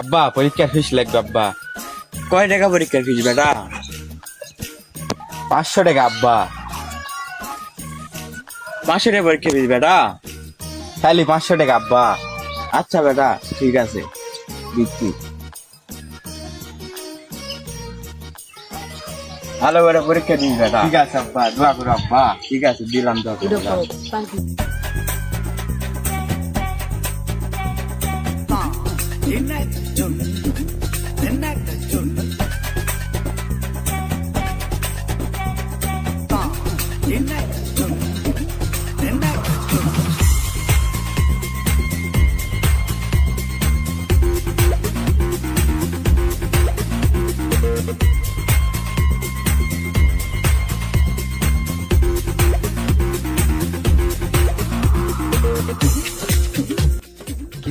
আব্বা পরীক্ষার ফিস লাগবে আব্বা। কয় টাকা পরীক্ষার ফিস বেটা? পাঁচশো টাকা আব্বা। পাঁচশো টাকা পরীক্ষা ফিস বেটা? খালি পাঁচশো টাকা আব্বা। আচ্ছা বেটা ঠিক আছে। দিচ্ছি। ভালো করে পরীক্ষা দিস বেটা। ঠিক আছে আব্বা দোয়া করো আব্বা। ঠিক আছে দিলাম তো என்ன சொல்லு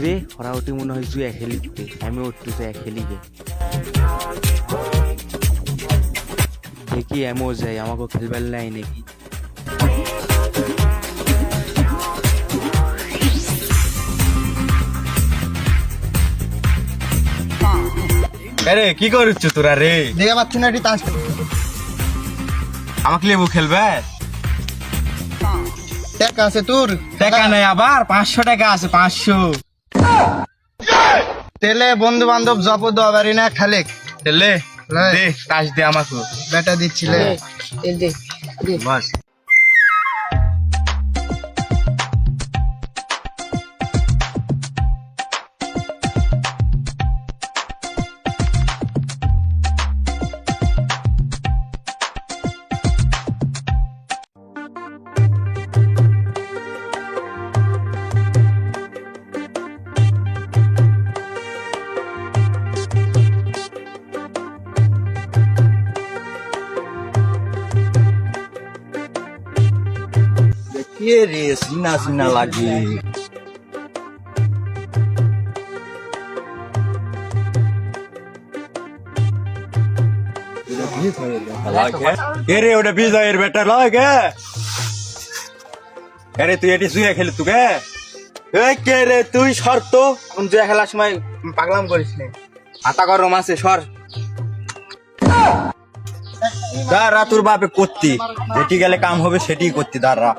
কিরে ওরা ওটি মনে হয় জুয়া খেলিতে আমি ওটু জুয়া খেলি গে দেখি এমও যাই আমাকে খেলবার নাই নাকি। আরে কি করছ তোরা রে? দেখে পাচ্ছি না এটি তাস আমাকে লেবু খেলবে? টাকা আছে তোর। টাকা নাই আবার? পাঁচশো টাকা আছে পাঁচশো। তেলে বন্ধু বান্ধব জপ দেওয়া না খালে। তেলে? লাই। দে কাজ দে আমাকে বেটা দিচ্ছিলে। বাস। কে রে সিনা সিনা লাগে কে রে ওটা বিজয়ের বেটা লাগে আরে তুই এটি শুয়ে খেলি তুকে কে রে তুই সর তো জুয়া খেলার সময় পাগলাম করিস নে হাতা গরম আছে সর দাঁড়া তোর বাপে করতি যেটি গেলে কাম হবে সেটি করতি দাঁড়া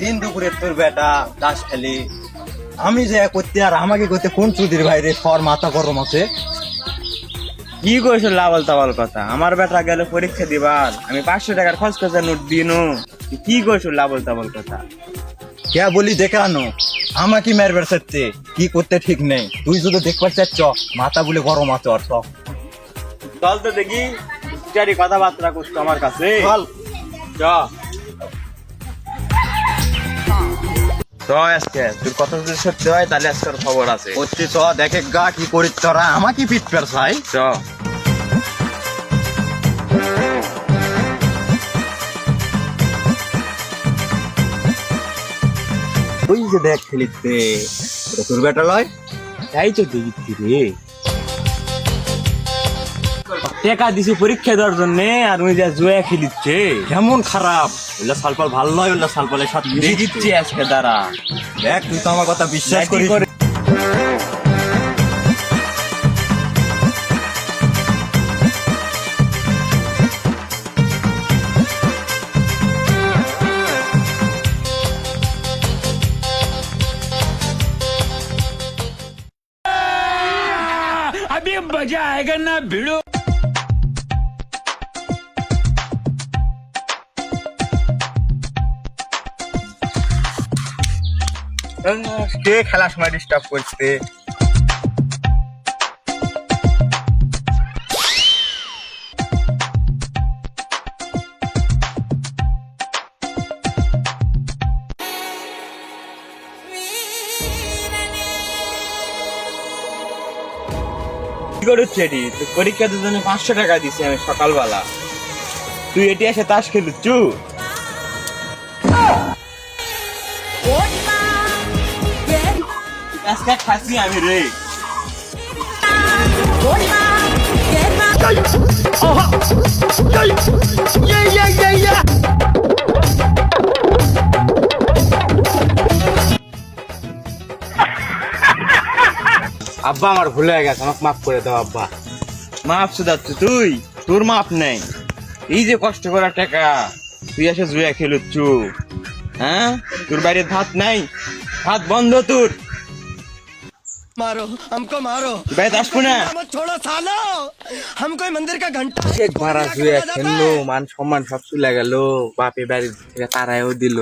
দিন দুপুরে তোর বেটা, দাস খেলি। আমি যে করতে আর আমাকে করতে কোন চুদির ভাই রে, সর মাথা গরম আছে? কি কইছ লাবল তাবল কথা? আমার বেটা গেলে পরীক্ষা দিবার। আমি পাঁচশো টাকার খরচ খরচা নোট দিনু। কি কইছ লাবল তাবল কথা? কে বলি দেখানো আমাকে মারবার সত্যি? কি করতে ঠিক নেই? তুই যদি দেখবার চাচ্ছ মাথা বলে গরম আছে অর্থ চল। তো দেখি চারি কথাবার্তা করছ আমার কাছে। চল। আজকে তোর কথা যদি সত্যি হয় তাহলে আজকের খবর আছে। চ দেখে গা কি তোরা। আমাকে পিট পের চ। তুই যে দেখ খেলিতে ওটা তোর বেটা লয়? তাই তো দেখি রে। টেকা দিছি পরীক্ষা দেওয়ার জন্য আর উনি যা জুয়া খেলিচ্ছে কেমন খারাপ। ওলা সালপাল ভালো নয় ওলা সালপালের সাথে দিচ্ছে আজকে দ্বারা দেখ তুই তো আমার কথা বিশ্বাস দেখি করিস করে- কে খেলার সময় ডিস্টার্ব করছে? করুচ্ছে এটি পরীক্ষাতে জন্য পাঁচশো টাকা দিছি আমি সকালবেলা। তুই এটি এসে তাস খেলুচ্ছু খাসি আমি রে। Yeah, yeah, yeah, আব্বা আমার ভুল হয়ে গেছে আমাকে মাফ করে দাও আব্বা মাপ সুদাচ্ছ তুই তোর মাপ নেই এই যে কষ্ট করা টাকা তুই এসে জুয়া খেলুচ্ছু হ্যাঁ তোর বাইরে ভাত নাই ভাত বন্ধ তোর मारो हमको मारो তুই বাইরে আসবো না मत छोड़ो सालो हम कोई मंदिर का घंटा এক মারা জুয়া খেললো মান সম্মান সব চলে গেল বাপে বাড়ি থেকে তারাইও দিল